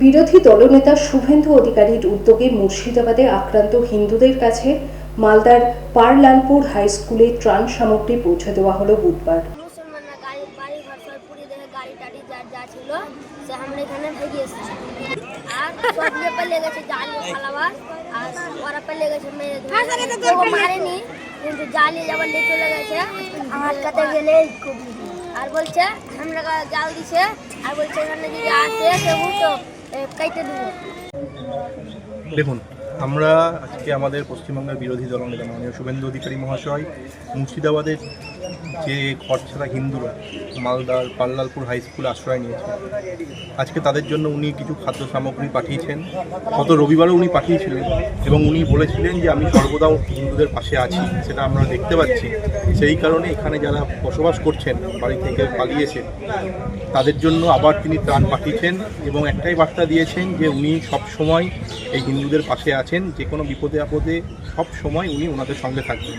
বিরোধী দলনেতা শুভেন্দু অধিকারীর উদ্যোগে মুর্শিদাবাদে আক্রান্ত হিন্দুদের কাছে মালদার পারলালপুর হাই স্কুলে ত্রাণ সামগ্রী পৌঁছে দেওয়া হলো বুধবার। মুসলমানরা গাড়ি বাড়ি ঘর সব পুড়িয়ে দেখে গাড়ি টাড়ি যা যা ছিল সে আমরা এখানে ভেগে এসেছি। আর আমার গেলে বলছে আমরা জাল দিছে। আর বলছে এখানে যদি আসে তো দেখুন আমরা আজকে আমাদের পশ্চিমবঙ্গের বিরোধী দলনেতা মাননীয় শুভেন্দু অধিকারী মহাশয় মুর্শিদাবাদের যে ঘরছাড়া হিন্দুরা মালদার পাল্লালপুর হাই স্কুলে আশ্রয় নিয়েছে। আজকে তাদের জন্য উনি কিছু খাদ্য সামগ্রী পাঠিয়েছেন। গত রবিবারও উনি পাঠিয়েছিলেন এবং উনি বলেছিলেন যে আমি সর্বদা হিন্দুদের পাশে আছি, সেটা আমরা দেখতে পাচ্ছি। সেই কারণে এখানে যারা বসবাস করছেন, বাড়ি থেকে পালিয়েছে, তাদের জন্য আবার তিনি ত্রাণ পাঠিয়েছেন এবং একটাই বার্তা দিয়েছেন যে উনি সব সময় এই হিন্দুদের পাশে আছেন, যে কোনো বিপদে আপদে সব সময় উনি ওনাদের সঙ্গে থাকবেন।